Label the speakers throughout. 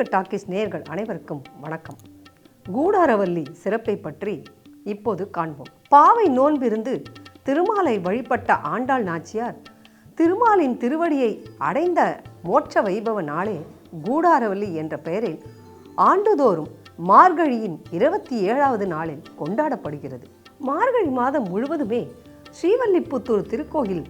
Speaker 1: ஆன்மீக டாக்கிஸ் நேர்கள் அனைவருக்கும் வணக்கம். கூடாரவல்லி சிறப்பை பற்றி இப்போது காண்போம். பாவை நோன்பிருந்து திருமாலை வழிபட்ட ஆண்டாள் நாச்சியார் திருமாலின் திருவடியை அடைந்த மோட்ச வைபவ நாளே கூடாரவல்லி என்ற பெயரில் ஆண்டுதோறும் மார்கழியின் இருபத்தி ஏழாவது நாளில் கொண்டாடப்படுகிறது. மார்கழி மாதம் முழுவதுமே ஸ்ரீவல்லிபுத்தூர் திருக்கோயில்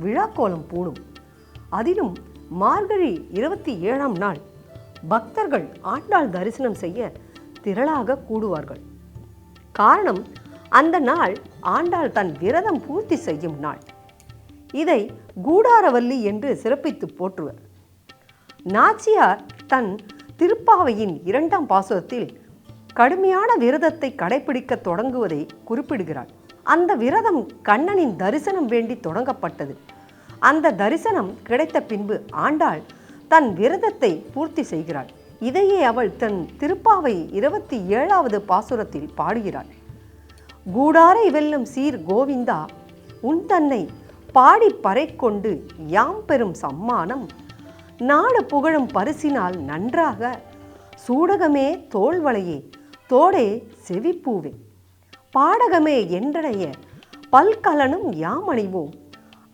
Speaker 1: விழாக்கோலம் பூணும். அதிலும் மார்கழி இருபத்தி ஏழாம் நாள் பக்தர்கள் ஆண்டாள் தரிசனம் செய்ய திரளாக கூடுவார்கள். காரணம் அந்த நாள் ஆண்டாள் தன் விரதம் பூர்த்தி செய்யும் நாள். இதை கூடாரவல்லி என்று சிறப்பித்து போற்றுவர். நாச்சியார் தன் திருப்பாவையின் இரண்டாம் பாசுரத்தில் கடுமையான விரதத்தை கடைபிடிக்க தொடங்குவதை குறிப்பிடுகிறார் அந்த விரதம் கண்ணனின் தரிசனம் வேண்டி தொடங்கப்பட்டது. அந்த தரிசனம் கிடைத்த பின்பு ஆண்டாள் தன் விரதத்தை பூர்த்தி செய்கிறாள். இதையே அவள் தன் திருப்பாவை இருபத்தி ஏழாவது பாசுரத்தில் பாடுகிறாள். கூடாரை வெல்லும் சீர் கோவிந்தா உன் தன்னை பாடி பறை கொண்டு யாம் பெறும் சம்மானம். நாடு புகழும் பரிசினால் நன்றாக சூடகமே தோல்வளையே தோடே செவிப்பூவே. பாடகமே என்றடைய பல்கலனும் யாம் அணிவோம்.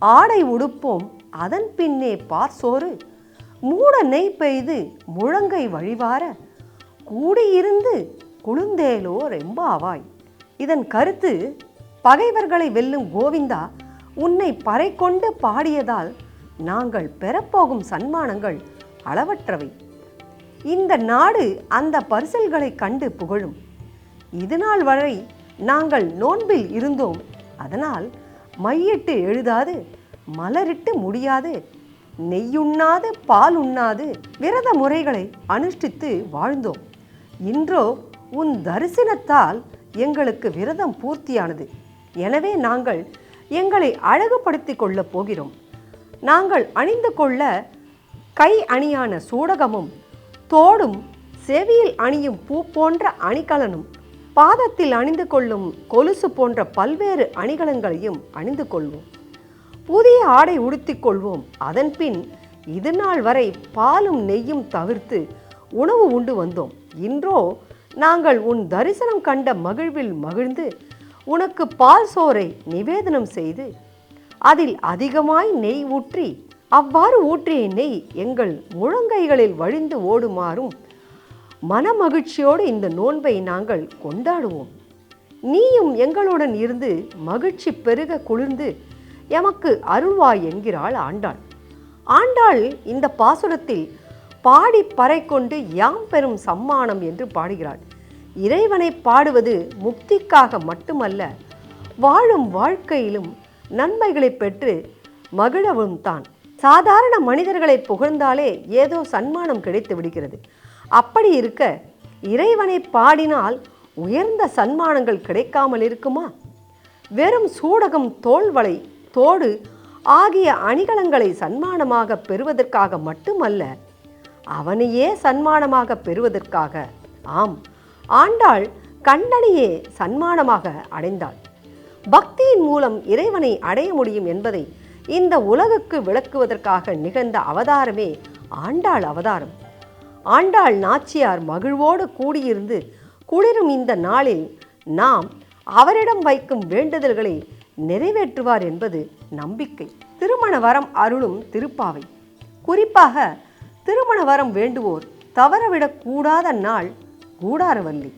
Speaker 1: ஆடை உடுப்போம் அதன் பின்னே பார்சோறு மூட நெய் பெய்து முழங்கை வழிவார கூடியிருந்து குளுந்தேலோ ரெம்பாவாய். இதன் கருத்து பகைவர்களை வெல்லும் கோவிந்தா உன்னை பறை கொண்டு பாடியதால் நாங்கள் பெறப்போகும் சன்மானங்கள் அளவற்றவை. இந்த நாடு அந்த பரிசல்களை கண்டு புகழும். இதுநாள் வரை நாங்கள் நோன்பில் இருந்தோம். அதனால் மையிட்டு எழுதாது மலரிட்டு முடியாது. நெய்யுண்ணாது பால் உண்ணாது விரத முறைகளை அனுஷ்டித்து வாழ்ந்தோம். இன்றோ உன் தரிசனத்தால் எங்களுக்கு விரதம் பூர்த்தியானது. எனவே நாங்கள் எங்களை அழகுபடுத்திக் கொள்ளப் போகிறோம். நாங்கள் அணிந்து கொள்ள கை அணியான சூடகமும் தோடும் செவியில் அணியும் பூ போன்ற அணிகலனும் பாதத்தில் அணிந்து கொள்ளும் கொலுசு போன்ற பல்வேறு அணிகலன்களையும் அணிந்து கொள்வோம். புதிய ஆடை உடுத்திக் கொள்வோம். அதன்பின் இது நாள் வரை பாலும் நெய்யும் தவிர்த்து உணவு உண்டு வந்தோம். இன்றோ நாங்கள் உன் தரிசனம் கண்ட மகிழ்வில் மகிழ்ந்து உனக்கு பால் சோறை நிவேதனம் செய்து அதில் அதிகமாய் நெய் ஊற்றி அவ்வாறு ஊற்றிய நெய் எங்கள் முழங்கைகளில் வழிந்து ஓடுமாறும் மனமகிழ்ச்சியோடு இந்த நோன்பை நாங்கள் கொண்டாடுவோம். நீயும் எங்களுடன் இருந்து மகிழ்ச்சி பெருக குளிர்ந்து எமக்கு அருள்வாய் என்கிறாள் ஆண்டாள். ஆண்டாள் இந்த பாசுரத்தில் பாடி பறை கொண்டு யாம் பெறும் சம்மானம் என்று பாடுகிறாள். இறைவனை பாடுவது முக்திக்காக மட்டுமல்ல வாழும் வாழ்க்கையிலும் நன்மைகளை பெற்று மகிழவும் தான். சாதாரண மனிதர்களை புகழ்ந்தாலே ஏதோ சன்மானம் கிடைத்து விடுகிறது. அப்படி இருக்க இறைவனை பாடினால் உயர்ந்த சன்மானங்கள் கிடைக்காமல் இருக்குமா? வெறும் சூடகம் தோல்வளை தோடு ஆகிய அணிகலன்களை சன்மானமாக பெறுவதற்காக மட்டுமல்ல அவனையே சன்மானமாக பெறுவதற்காக ஆம் ஆண்டாள் கண்ணனையே சன்மானமாக அடைந்தாள். பக்தியின் மூலம் இறைவனை அடைய முடியும் என்பதை இந்த உலகுக்கு விளக்குவதற்காக நிகழ்ந்த அவதாரமே ஆண்டாள் அவதாரம். ஆண்டாள் நாச்சியார் மகிழ்வோடு கூடியிருந்து குளிரும் இந்த நாளில் நாம் அவரிடம் வைக்கும் வேண்டுதல்களை நிறைவேற்றுவார் என்பது நம்பிக்கை. திருமண வரம் அருளும் திருப்பாவை. குறிப்பாக திருமண வரம் வேண்டுவோர் தவறவிடக்கூடாத நாள் கூடாரவல்லி.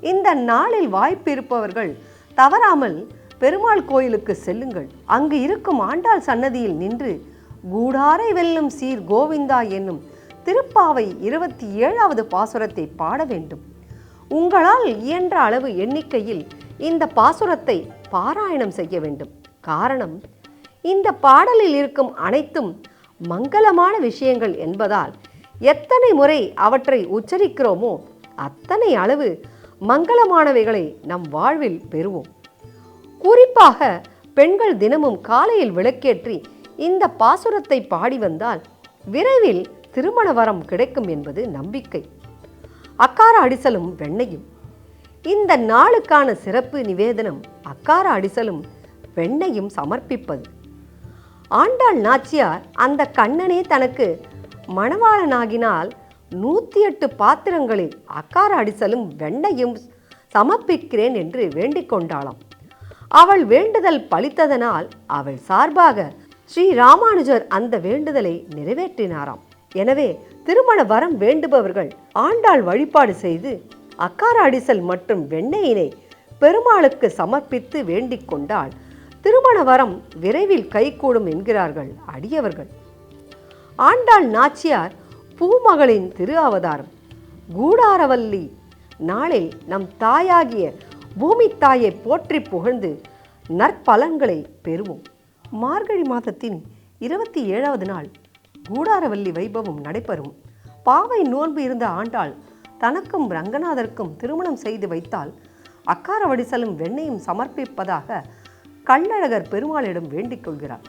Speaker 1: இந்த நாளில் வாய்ப்பு இருப்பவர்கள் தவறாமல் பெருமாள் கோயிலுக்கு செல்லுங்கள். அங்கு இருக்கும் ஆண்டாள் சன்னதியில் நின்று கூடாரை வெல்லும் சீர் கோவிந்தா என்னும் திருப்பாவை இருபத்தி ஏழாவது பாசுரத்தை பாட வேண்டும். உங்களால் இயன்ற அளவு எண்ணிக்கையில் இந்த பாசுரத்தை பாராயணம் செய்ய வேண்டும். காரணம் இந்த பாடலில் இருக்கும் அனைத்தும் மங்களமான விஷயங்கள் என்பதால் எத்தனை முறை அவற்றை உச்சரிக்கிறோமோ அத்தனை அளவு மங்களமானவைகளை நம் வாழ்வில் பெறுவோம். குறிப்பாக பெண்கள் தினமும் காலையில் விளக்கேற்றி இந்த பாசுரத்தை பாடி வந்தால் விரைவில் திருமண வரம் கிடைக்கும் என்பது நம்பிக்கை. அக்கார அடிசலும் வெண்ணையும். இந்த நாளுக்கான சிறப்பு நிவேதனம் அக்கார அடிசலும் வெண்ணையும் சமர்ப்பிப்பது. ஆண்டாள் நாச்சியார் அந்த கண்ணனே தனக்கு மணவாளனாகினால் நூற்றி எட்டு பாத்திரங்களில் அக்கார அடிசலும் வெண்ணையும் சமர்ப்பிக்கிறேன் என்று வேண்டிக் கொண்டாளாம். அவள் வேண்டுதல் பலித்ததனால் அவள் சார்பாக ஸ்ரீ ராமானுஜர் அந்த வேண்டுதலை நிறைவேற்றினாராம். எனவே திருமண வரம் வேண்டுபவர்கள் ஆண்டாள் வழிபாடு செய்து அக்கார அடிசல் மற்றும் வெண்ணெயினை பெருமாளுக்கு சமர்ப்பித்து வேண்டிக் கொண்டால் திருமண வரம் விரைவில் கைகூடும் என்கிறார்கள் அடியவர்கள். ஆண்டாள் நாச்சியார் பூமகளின் திரு அவதாரம். கூடாரவல்லி நாளில் நம் தாயாகிய பூமி தாயை போற்றி புகழ்ந்து நற்பலன்களை பெறுவோம். மார்கழி மாதத்தின் இருபத்தி ஏழாவது நாள் கூடாரவல்லி வைபவம் நடைபெறும். பாவை நோன்பு இருந்த ஆண்டாள் தனக்கும் ரங்கநாதருக்கும் திருமணம் செய்து வைத்தால் அக்கார வடிசலும் வெண்ணையும் சமர்ப்பிப்பதாக கள்ளழகர் பெருமாளிடம் வேண்டிக் கொள்கிறார்.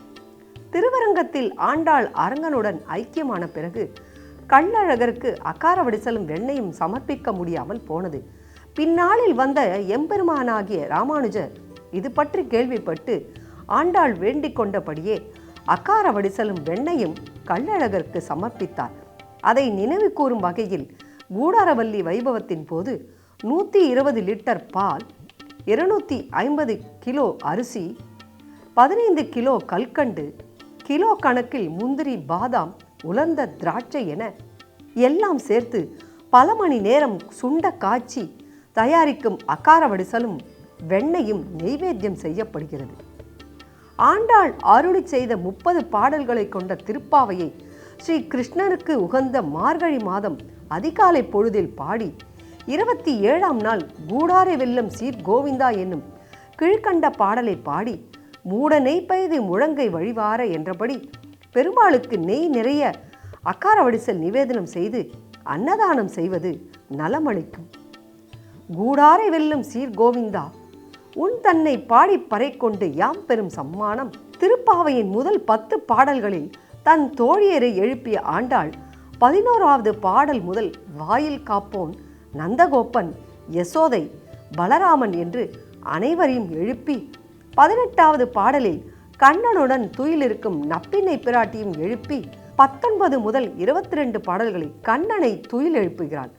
Speaker 1: திருவரங்கத்தில் ஆண்டாள் அரங்கனுடன் ஐக்கியமான பிறகு கள்ளழகருக்கு அக்கார வடிசலும் வெண்ணையும் சமர்ப்பிக்க முடியாமல் போனது. பின்னாளில் வந்த எம்பெருமானாகிய ராமானுஜர் இது பற்றி கேள்விப்பட்டு ஆண்டாள் வேண்டிக் கொண்டபடியே அக்கார வடிசலும் வெண்ணையும் கள்ளழகருக்கு சமர்ப்பித்தார். அதை நினைவு கூறும் வகையில் கூடாரவல்லி வைபவத்தின் போது நூற்றி இருபது லிட்டர் பால் இருநூற்றி ஐம்பது கிலோ அரிசி பதினைந்து கிலோ கல்கண்டு கிலோ கணக்கில் முந்திரி பாதாம் உலர்ந்த திராட்சை என எல்லாம் சேர்த்து பல மணி நேரம் சுண்ட காய்ச்சி தயாரிக்கும் அக்கார வடிசலும் வெண்ணையும் நெய்வேத்தியம் செய்யப்படுகிறது. ஆண்டாள் அருளி செய்த முப்பது பாடல்களை கொண்ட திருப்பாவையை ஸ்ரீ கிருஷ்ணருக்கு உகந்த மார்கழி மாதம் அதிகாலை பொழுதில் பாடி இருபத்தி ஏழாம் நாள் கூடாரை வெல்லம் சீர் கோவிந்தா என்னும் கீழ்கண்ட பாடலை பாடி மூட நெய் பெய்து முழங்கை வழிவார என்றபடி பெருமாளுக்கு நெய் நிறைய அக்கார வடிசல் நிவேதனம் செய்து அன்னதானம் செய்வது நலமளிக்கும். கூடாரை வெல்லும் சீர் கோவிந்தா உன் தன்னை பாடி பறை கொண்டு யாம் பெறும் சம்மானம் திருப்பாவையின் முதல் பத்து பாடல்களில் தன் தோழியரை எழுப்பிய ஆண்டாள் பதினோராவது பாடல் முதல் வாயில் காப்போன் நந்தகோப்பன் யசோதை பலராமன் என்று அனைவரையும் எழுப்பி பதினெட்டாவது பாடலில் கண்ணனுடன் துயிலிருக்கும் நப்பினை பிராட்டியும் எழுப்பி பத்தொன்பது முதல் இருபத்தி ரெண்டு பாடல்களில் கண்ணனை துயில் எழுப்புகிறான்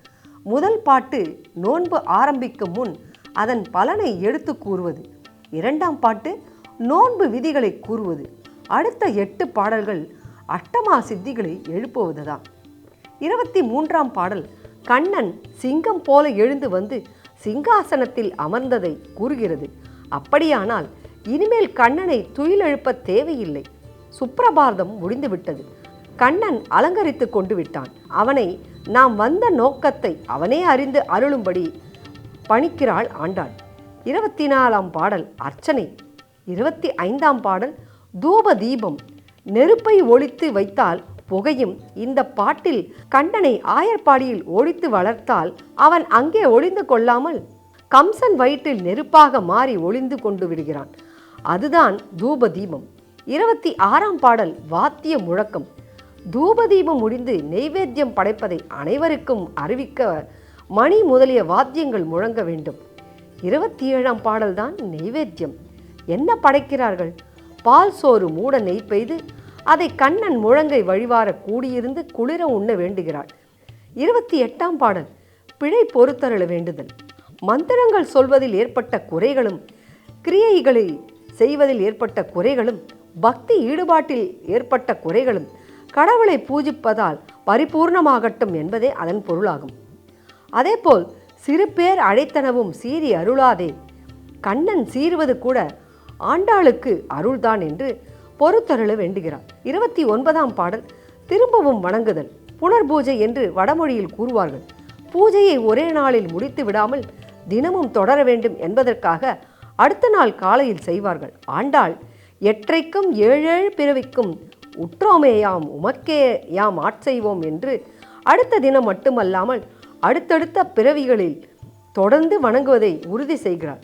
Speaker 1: முதல் பாட்டு நோன்பு ஆரம்பிக்கும் முன் அதன் பலனை எடுத்து கூறுவது. இரண்டாம் பாட்டு நோன்பு விதிகளை கூறுவது. அடுத்த எட்டு பாடல்கள் அட்டமா சித்திகளை எழுப்புவதுதான். இருபத்தி மூன்றாம் பாடல் கண்ணன் சிங்கம் போல எழுந்து வந்து சிங்காசனத்தில் அமர்ந்ததை கூறுகிறது. அப்படியானால் இனிமேல் கண்ணனை துயிலெழுப்ப தேவையில்லை. சுப்பிரபாரதம் முடிந்துவிட்டது. கண்ணன் அலங்கரித்து கொண்டு விட்டான். அவனை நாம் வந்த நோக்கத்தை அவனே அறிந்து அருளும்படி பணிக்கிறாள் ஆண்டாள். இருபத்தி நாலாம் பாடல் அர்ச்சனை. இருபத்தி ஐந்தாம் பாடல் தூப தீபம். நெருப்பை ஒழித்து வைத்தால் புகையும் இந்த பாட்டில் கண்ணனை ஆயர்பாடியில் ஒழித்து வளர்த்தால் அவன் அங்கே ஒளிந்து கொள்ளாமல் கம்சன் வயிற்றில் நெருப்பாக மாறி ஒளிந்து கொண்டு விடுகிறான். அதுதான் தூப தீபம் இருபத்தி ஆறாம் பாடல் வாத்திய முழக்கம். தூப தீபம் முடிந்து நெய்வேத்தியம் படைப்பதை அனைவருக்கும் அறிவிக்க மணி முதலிய வாத்தியங்கள் முழங்க வேண்டும். இருபத்தி ஏழாம் பாடல்தான் நெய்வேத்தியம். என்ன படைக்கிறார்கள்? பால் சோறு மூட நெய் பெய்து அதை கண்ணன் முழங்கை வழிவார கூடியிருந்து குளிர உண்ண வேண்டுகிறாள். இருபத்தி எட்டாம் பாடல் பிழை பொறுத்தருள வேண்டுதல். மந்திரங்கள் சொல்வதில் ஏற்பட்ட குறைகளும் கிரியைகளை செய்வதில் ஏற்பட்ட குறைகளும் பக்தி ஈடுபாட்டில் ஏற்பட்ட குறைகளும் கடவுளை பூஜிப்பதால் பரிபூர்ணமாகட்டும் என்பதே அதன் பொருளாகும். அதேபோல் சிறு பேர் அழைத்தனவும் சீறி அருளாதே கண்ணன் சீறுவது கூட ஆண்டாளுக்கு அருள்தான் என்று பொறுத்தருள வேண்டுகிறார் இருபத்தி ஒன்பதாம் பாடல் திரும்பவும் வணங்குதல் புனர்பூஜை என்று வடமொழியில் கூறுவார்கள். பூஜையை ஒரே நாளில் முடித்து விடாமல் தினமும் தொடர வேண்டும் என்பதற்காக அடுத்த நாள் காலையில் செய்வார்கள். ஆண்டாள் எற்றைக்கும் ஏழேழு பிறவிக்கும் உற்றோமேயாம் உமக்கே யாம் ஆட்செய்வோம் என்று அடுத்த தினம் மட்டுமல்லாமல் அடுத்தடுத்த பிறவிகளில் தொடர்ந்து வணங்குவதை உறுதி செய்கிறார்.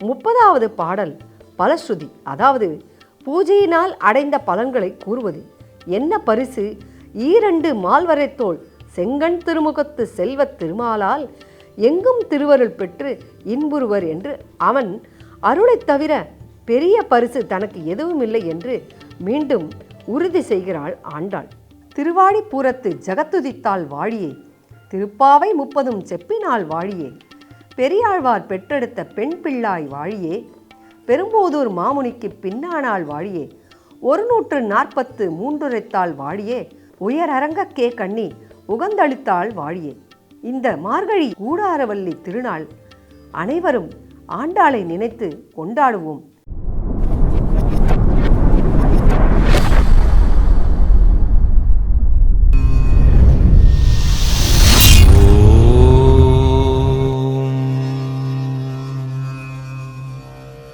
Speaker 1: முப்பதாவது பாடல் பலஸ்ருதி அதாவது பூஜையினால் அடைந்த பலன்களை கூறுவது. என்ன பரிசு? ஈரண்டு மால்வரைத்தோள் செங்கண் திருமுகத்து செல்வத் திருமாலால் எங்கும் திருவருள் பெற்று இன்புறுவர் என்று அவன் அருளைத் தவிர பெரிய பரிசு தனக்கு எதுவும் இல்லை என்று மீண்டும் உறுதி செய்கிறாள் ஆண்டாள். திருவாடிப்பூரத்து ஜகத்துதித்தாள் வாழியே திருப்பாவை முப்பதும் செப்பினால் வாழியே பெரியாழ்வார் பெற்றெடுத்த பெண் பிள்ளாய் வாழியே பெரும்போதூர் மாமுனிக்கு பின்னானால் வாழியே ஒரு நூற்று நாற்பத்து மூன்றுரைத்தாள் வாழியே உயரரங்கக்கே கண்ணி உகந்தளித்தாள் வாழியே. இந்த மார்கழி கூடாரவல்லி திருநாள் அனைவரும் ஆண்டாளை நினைத்து கொண்டாடுவோம்.